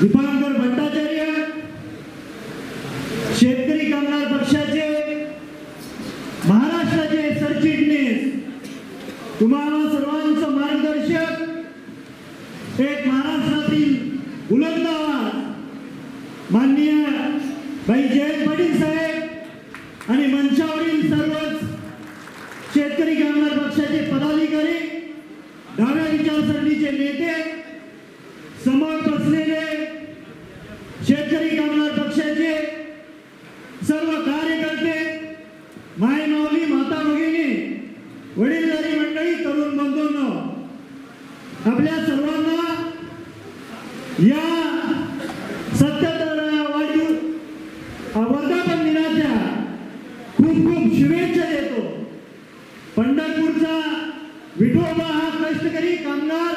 दीपांकर भट्टाचार्य शेतकरी कामगार पक्षाचे महाराष्ट्राचे सरचिटणीस. तुम्हाला सर्वांचं मार्गदर्शक एक महाराष्ट्रातील बुलंद आवाज. माननीय भाई जयंत पाटील साहेब आणि मंचावरील सर्वच शेतकरी कामगार पक्षाचे पदाधिकारी डाव्या विचारसरणीचे नेते समोर बसलेले शेतकरी कामगार पक्षाचे सर्व कार्यकर्ते माय माऊली माता भगिनी वडीलधारी मंडळी तरुण बंधूंनो आपल्या सर्वांना या. सत्याहत्तर वाढदिवस वर्धापन दिनाच्या खूप खूप शुभेच्छा देतो. पंढरपूरचा विठोबा हा कष्टकरी कामगार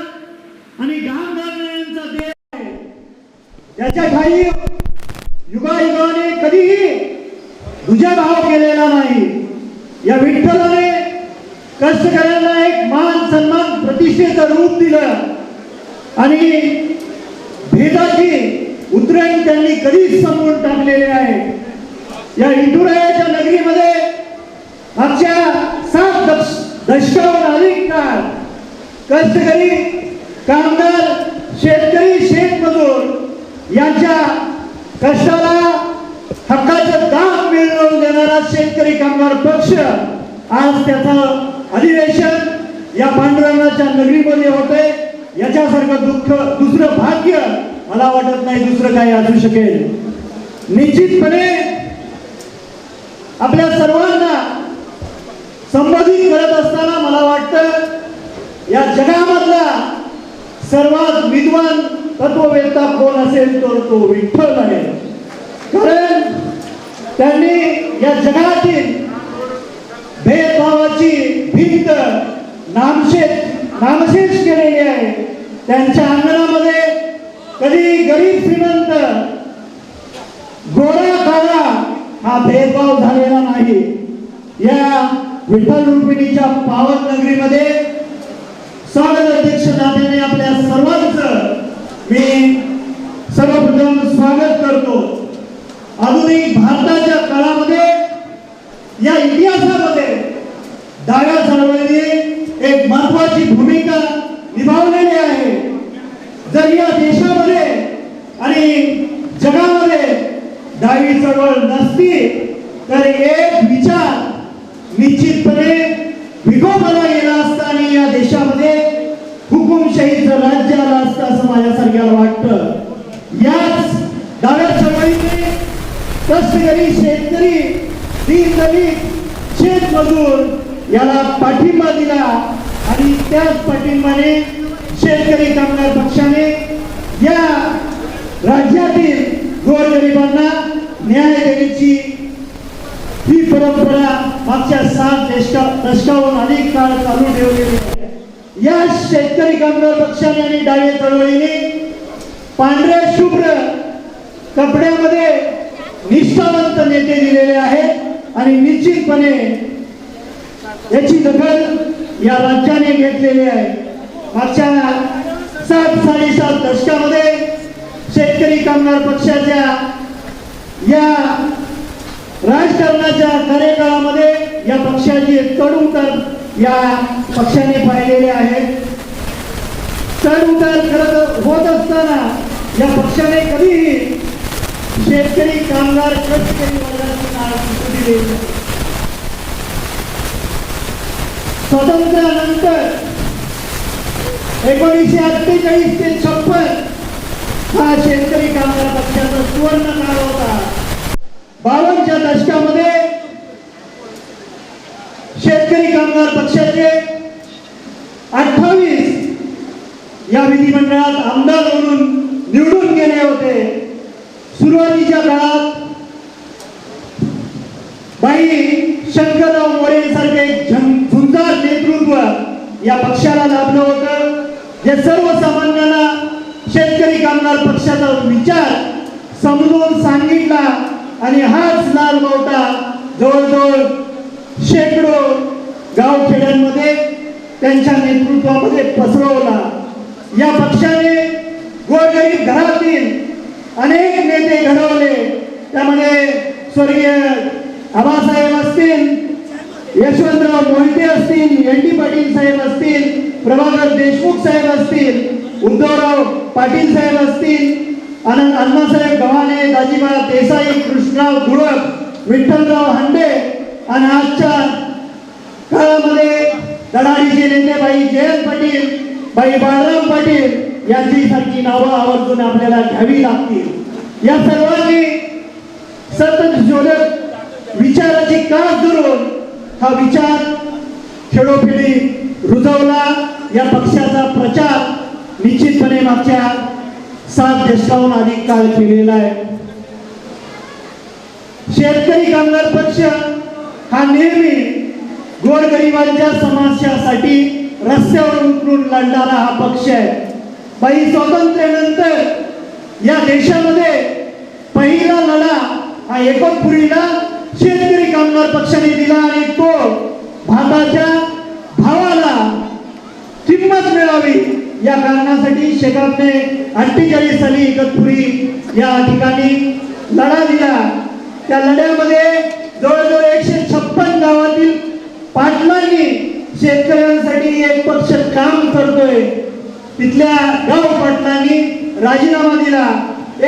आणि कामगारांचा देव आहे. त्याच्या ठाई युगायुगाने कधीही भाव केलेला नाही. या विठ्ठलाने कष्टकऱ्यांना एक मान सन्मान प्रतिष्ठेचं रूप दिलं. आणि भेदाची उतरण त्यांनी कधीच समोर टाकलेले आहे. या इंदुरायाच्या नगरीमध्ये मागच्या सात दश- अधिक काळ कष्टकरी कामगार शेतकरी शेतमजूर यांच्या कष्टाला हक्काचं दाम मिळवून देणारा शेतकरी कामगार पक्ष आज त्याचं अधिवेशन या पांडुरंगाच्या नगरीमध्ये होते याच्यासारखं दुःख दुसरं भाग्य मला वाटत नाही दुसरं काही असू शकेल. निश्चितपणे आपल्या सर्वांना संबोधित करत असताना मला वाटतं या जगामधला सर्वात विद्वान तत्ववेत्ता कोण असेल तर तो विठ्ठल आहे. कारण त्यांनी या जगातील भेदभावाची भिंत नामशेष नामशेष केलेली आहे. त्यांच्या अंगणामध्ये कधी गरीब श्रीमंत गोरा काळा हा भेदभाव झालेला नाही. या विठ्ठल रुक्मिणीच्या पावन नगरीमध्ये स्वागत अध्यक्ष नात्याने आपल्या सर्वांच मी सर्वप्रथम स्वागत करतो. आधुनिक भारताच्या काळामध्ये या इतिहासामध्ये डाव्या चळवळीने एक महत्वाची भूमिका निभावलेली आहे. जर या देशामध्ये आणि जगामध्ये डावी चळवळ नसती तर एक विचार निश्चितपणे विकोपाला गेला असता आणि या देशामध्ये हुकुमशाहीचं राज्य आलं असतं असं माझ्यासारख्याला वाटतं. याच डाव्या चळवळीने कष्टकरी शेतकरी दीनदलित शेतमजूर याला पाठिंबा दिला आणि त्याच पाठिंबाने शेतकरी कामगार पक्षाने या राज्यातील गोरगरिबांना न्याय देण्याची ही परंपरा मागच्या सात दशका दशकाहून अनेक काळ चालू ठेवलेली आहे. या शेतकरी कामगार पक्षाने आणि डावे चळवळीने पांढऱ्या शुभ्र कपड्यामध्ये निष्ठावंत नेते दिलेले आहेत आणि निश्चितपणे याची दखल या राज्याने घेतलेली आहे. मागच्या सात साडेसात दशकामध्ये शेतकरी कामगार पक्षाच्या या राजकारणाच्या कार्यकाळामध्ये या पक्षाची चढ उतार या पक्षाने पाहिलेले आहेत चढ उतार करत होत असताना या पक्षाने कधीही शेतकरी कामगार कष्टकरी वर्गाची दिली स्वातंत्र्यानंतर एकोणीसशे अठ्ठेचाळीस ते छप्पन हा शेतकरी कामगार पक्षाचा सुवर्ण काळ होता बावनच्या दशकामध्ये शेतकरी कामगार पक्षाचे अठ्ठावीस या विधिमंडळात आमदार म्हणून निवडून गेले होते. सुरुवातीच्या काळात बाई शंकरराव मोरे सारखे झुंजार नेतृत्व या पक्षाला लाभलं होतं. जे सर्वसामान्यांना शेतकरी कामगार पक्षाचा विचार समजून सांगितला आणि हाच लाल बावटा जवळजवळ शेकडो गावखेड्यांमध्ये त्यांच्या नेतृत्वामध्ये पसरवला. या पक्षाने गोरगरीब घरातील नेते घडवले. त्यामध्ये स्वर्गीय आबासाहेब असतील यशवंतराव मोहिते असतील एन डी पाटील साहेब असतील प्रभाकर देशमुख साहेब असतील उद्धवराव पाटील साहेब असतील आनंद अण्णासाहेब गव्हाणे दाजीबा देसाई कृष्णराव धुळक विठ्ठलराव हांडे आणि आजच्या काळामध्ये धडाडीचे नेते बाई जयंत पाटील बाई बाळराम पाटील यांची सारखी नावं आवर्जून आपल्याला घ्यावी लागतील. या सर्वांनी सतत जोडत विचाराची काळ धरून हा विचार खेडोपिढी रुजवला. या पक्षाचा प्रचार निश्चितपणे मागच्या सात दशकाहून अधिक काळ केलेला आहे. शेतकरी कामगार पक्ष हा नेहमी गोरगरिबांच्या समस्यासाठी रस्त्यावर उतरून लढणारा हा पक्ष आहे. बाई स्वातंत्र्यानंतर या देशामध्ये पहिला लढा हा एकोणपुरीला शेतकरी कामगार पक्षाने दिला आणि तो भारताच्या या कारणासाठी शेकापने अठ्ठेचाळीस साली इगतपुरी या ठिकाणी लढा दिला. त्या लढ्यामध्ये जवळजवळ एकशे छप्पन गावातील पाटलांनी शेतकऱ्यांसाठी एक पक्ष काम करतोय. तिथल्या गाव पाटलांनी राजीनामा दिला.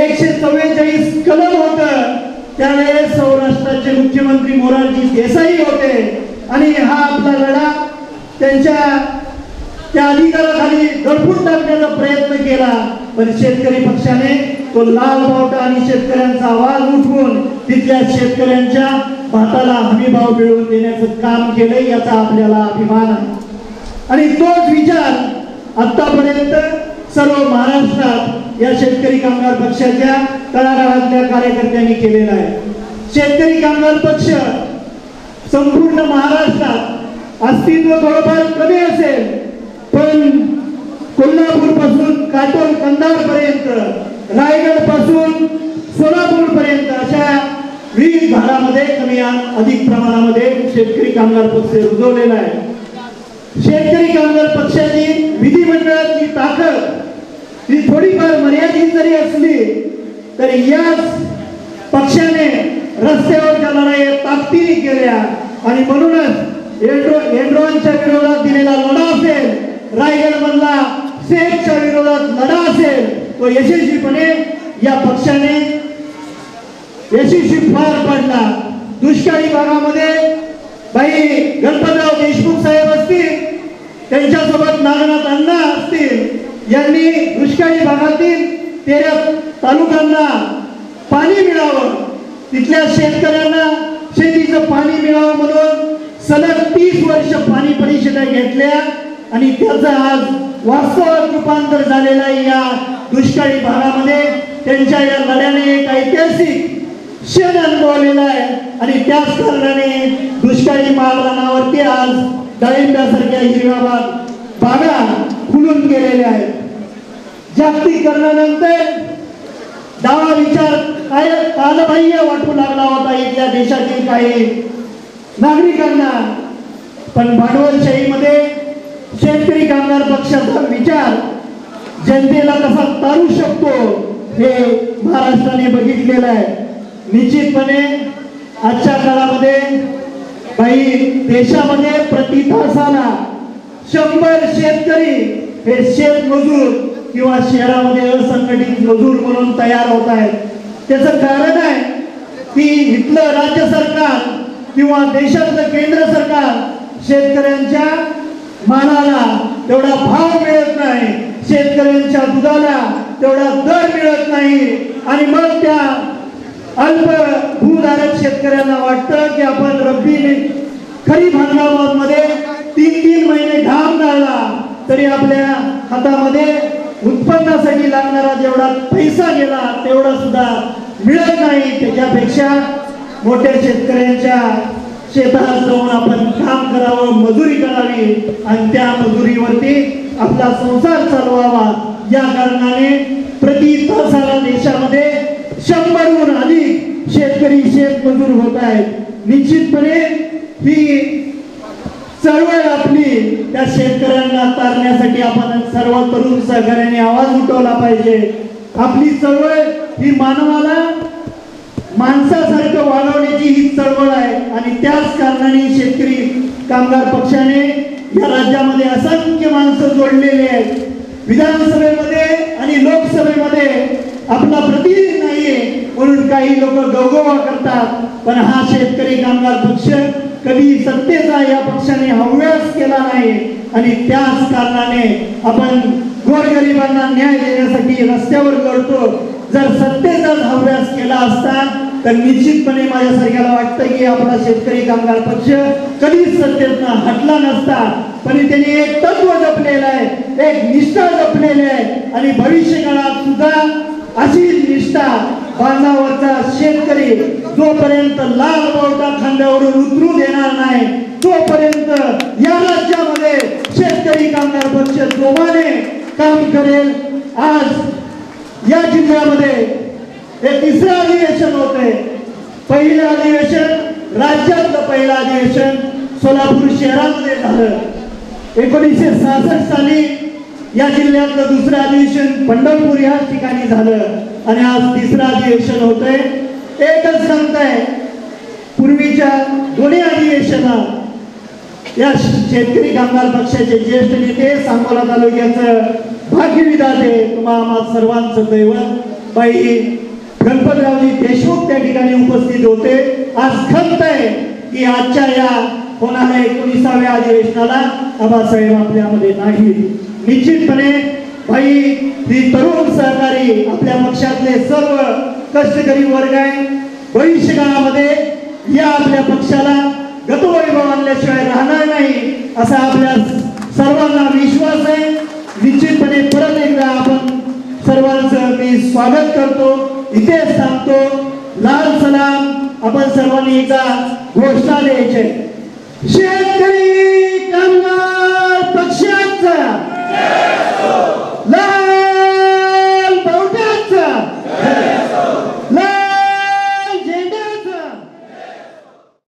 एकशे चव्वेचाळीस कलम होत. त्यावेळेस सौराष्ट्राचे मुख्यमंत्री मोरारजी देसाई होते. आणि हा आपला लढा त्यांच्या त्या अधिकाराखाली दडपून टाकण्याचा प्रयत्न केला पण शेतकरी पक्षाने तो लाल बावटा आणि शेतकऱ्यांचा आवाज उठवून तिथल्या शेतकऱ्यांच्या भाताला हमी भाव मिळवून देण्याचं काम केलंय याचा आपल्याला अभिमान आहे. आणि तोच विचार आतापर्यंत सर्व महाराष्ट्रात या शेतकरी कामगार पक्षाच्या तळागाळातल्या कार्यकर्त्यांनी केलेला आहे. शेतकरी कामगार पक्ष संपूर्ण महाराष्ट्रात अस्तित्व थोडंफार कमी असेल पण कोल्हापूरपासून काटोल कंधार पर्यंत रायगडपासून सोलापूर पर्यंत अशा वीज भागामध्ये कमी अधिक प्रमाणामध्ये शेतकरी कामगार पक्ष रुजवलेला आहे. शेतकरी कामगार पक्षाची विधिमंडळातली ताकद ही थोडीफार मर्यादित जरी असली तरी याच पक्षाने रस्त्यावरच्या लढाई ताकदीने केल्या. आणि म्हणूनच एड्रो एन्ड्रॉनच्या विरोधात दिलेला लढा असेल रायगड मधला सेफच्या विरोधात लढा असेल तो यशस्वीपणे या पक्षाने यशस्वी पार पडला. दुष्काळी भागामध्ये बाई गणपतराव देशमुख साहेब असतील त्यांच्यासोबत नागनाथ अण्णा असतील यांनी दुष्काळी भागातील तेरा तालुक्यांना पाणी मिळावं. तिथल्या शेतकऱ्यांना शेतीचं पाणी मिळावं म्हणून सलग तीस वर्ष पाणी परिषदा घेतल्या. आणि त्याचं आज वास्तवात रूपांतर झालेलं आहे या दुष्काळी भागामध्ये. त्यांच्या या लढ्याने एक ऐतिहासिक क्षण अनुभवलेला आहे. आणि त्याच कारणाने दुष्काळी महाराणावरती आज डाळिंब्यासारख्या हिरव्या बागा खुलून गेलेल्या आहेत. जागतिकीकरणानंतर डावा विचार काय कालबाह्य वाटू लागला होता इथल्या देशातील काही नागरिकांना. पण भांडवलशाहीमध्ये शेतकरी कामगार पक्षाचा विचार जनतेला कसा तारू शकतो हे महाराष्ट्राने बघितलेलं आहे. निश्चितपणे आजच्या काळामध्ये काही देशामध्ये प्रति तासाला शंभर शेतकरी हे शेतमजूर किंवा शहरामध्ये असंघटित मजूर म्हणून तयार होत आहेत. त्याचं कारण आहे की इथलं राज्य सरकार किंवा देशातलं केंद्र सरकार शेतकऱ्यांच्या मालाला तेवढा भाव मिळत नाही. शेतकऱ्यांच्या दुधाला तेवढा दर मिळत नाही. आणि मग त्या अल्प भूधारक शेतकऱ्यांना वाटतं की आपण रब्बी खरीप हंगामामध्ये तीन तीन महिने घाम गाळला तरी आपल्या हातामध्ये उत्पन्नासाठी लागणारा जेवढा पैसा गेला तेवढा सुद्धा मिळत नाही. त्याच्यापेक्षा मोठ्या शेतकऱ्यांच्या शेतात जाऊन आपण काम करावं मजुरी करावं आणि त्या मजुरीवरती आपला संसार चालवावा. या कारणाने प्रति तासाला देशामध्ये शंभरहून अधिक शेतकरी शेतमजूर होत आहेत. निश्चितपणे ही चळवळ आपली त्या शेतकऱ्यांना तारण्यासाठी आपण सर्व तरुण सहकार्याने आवाज उठवला पाहिजे. आपली चळवळ ही मानवाला माणसासारखं वागवण्याची ही चळवळ आहे. आणि त्याच कारणाने शेतकरी कामगार पक्षाने या राज्यामध्ये असंख्य माणसं जोडलेली आहेत. विधानसभेमध्ये आणि लोकसभेमध्ये आपला प्रतिनिधी नाहीये म्हणून काही लोक गौगोवा करतात. पण हा शेतकरी कामगार पक्ष कधी सत्तेचा या पक्षाने हव्यास केला नाही. आणि त्याच कारणाने आपण गोरगरिबांना न्याय देण्यासाठी रस्त्यावर करतो जर सत्तेचाच हव्यास केला असता तर निश्चितपणे माझ्यासारख्याला वाटतं की आपला शेतकरी कामगार पक्ष कधीच सत्तेतनं हटला नसता. पण त्यांनी एक तत्व जपलेलं आहे एक निष्ठा जपलेली आहे आणि भविष्य काळात सुद्धा अशी निष्ठा बांधावरचा शेतकरी जोपर्यंत लाल बोलता खांद्यावरून उतरू देणार नाही तोपर्यंत या राज्यामध्ये शेतकरी कामगार पक्ष जोमाने काम करेल. आज या जिल्ह्यामध्ये हे तिसरं अधिवेशन होते पहिलं अधिवेशन राज्यातलं पहिलं अधिवेशन सोलापूर शहरामध्ये झालं. एकोणीसशे सहासष्ट साली या जिल्ह्यातलं दुसरं अधिवेशन पंढरपूर या ठिकाणी झालं. आणि आज तिसरं अधिवेशन होतंय. एकच सांगताय पूर्वीच्या दोन्ही अधिवेशनात या शेतकरी कामगार पक्षाचे ज्येष्ठ नेते सांगोला तालुक्याचं भाग्यविधाते तुम्हा आम्हा सर्वांचं दैवत. बाई गणपतरावजी देशमुख त्या ठिकाणी उपस्थित होते. आज खंत आहे की आजच्या या होणाऱ्या एकोणीसाव्या अधिवेशनाला आबासाहेब आपल्यामध्ये नाही निश्चितपणे भाई ही तरुण सहकारी आपल्या पक्षातले सर्व कष्टकरी वर्ग आहे. भविष्य काळामध्ये या आपल्या पक्षाला गतवैभव आणल्याशिवाय राहणार नाही असा आपल्या सर्वांना विश्वास आहे. निश्चितपणे परत एकदा आपण सर्वांचं मी स्वागत करतो. इथे सांगतो लाल सलाम आपण सर्वांनी एकदा घोषणा द्यायचे. शेतकरी कामगार पक्षाचा.